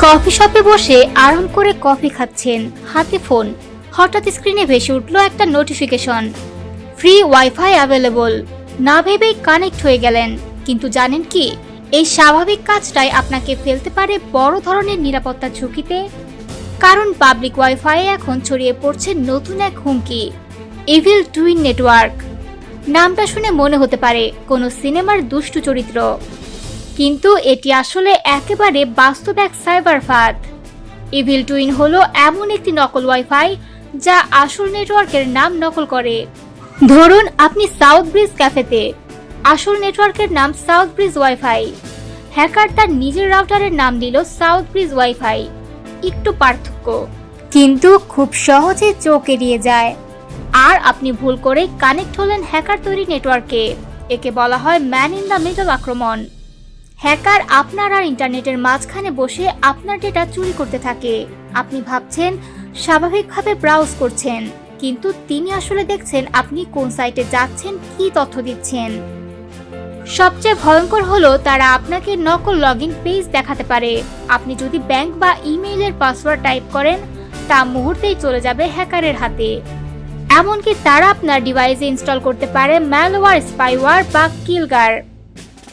Coffee শপে বসে আরাম করে কফি খাচ্ছেন। হাতে ফোন। হঠাৎ স্ক্রিনে ভেসে উঠল একটা নোটিফিকেশন। Free wifi available. না ভেবেই কানেক্ট হয়ে গেলেন। কিন্তু জানেন কি? এই স্বাভাবিক কাজটাই আপনাকে ফেলতে পারে বড় ধরনের নিরাপত্তা ঝুঁকিতে। কারণ পাবলিক ওয়াইফাই এখন ছড়িয়ে পড়ছে নতুন এক হুমকি। Evil twin network. নামটা শুনে মনে হতে পারে কোনো সিনেমার দুষ্টু চরিত্র। কিন্তু এটি আসলে একেবারে বাস্তব এক সাইবার ফাঁদ ইভিল টুইন হলো এমন একটি নকল ওয়াইফাই যা আসল নেটওয়ার্কের নাম নকল করে। ধরুন, আপনি সাউথ ব্রিজ ক্যাফেতে আসল নেটওয়ার্কের নাম সাউথ ব্রিজ ওয়াইফাই হ্যাকার তার নিজের রাউটারের নাম দিল সাউথ ব্রিজ ওয়াইফাই একটু পার্থক্য। কিন্তু খুব সহজে চোখ এড়িয়ে যায়। আর আপনি ভুল করে কানেক্ট হলেন হ্যাকার তৈরি নেটওয়ার্কে। একে বলা হয় ম্যান ইন দ্য মিডল আক্রমণ। হ্যাকার আপনার আর ইন্টারনেটের মাঝখানে বসে আপনার ডেটা চুরি করতে থাকে। আপনি ভাবছেন, স্বাভাবিকভাবে ব্রাউজ করছেন, কিন্তু তিনি আসলে দেখছেন আপনি কোন সাইটে যাচ্ছেন, কি তথ্য দিচ্ছেন। সবচেয়ে ভয়ঙ্কর হলো তারা আপনাকে নকল লগ ইন পেজ দেখাতে পারে। আপনি যদি ব্যাংক বা ইমেইলের পাসওয়ার্ড টাইপ করেন, তা মুহূর্তেই চলে যাবে হ্যাকারের হাতে। এমনকি তারা আপনার ডিভাইসে ইনস্টল করতে পারে ম্যালওয়্যার স্পাইওয়্যার বা কিলগার।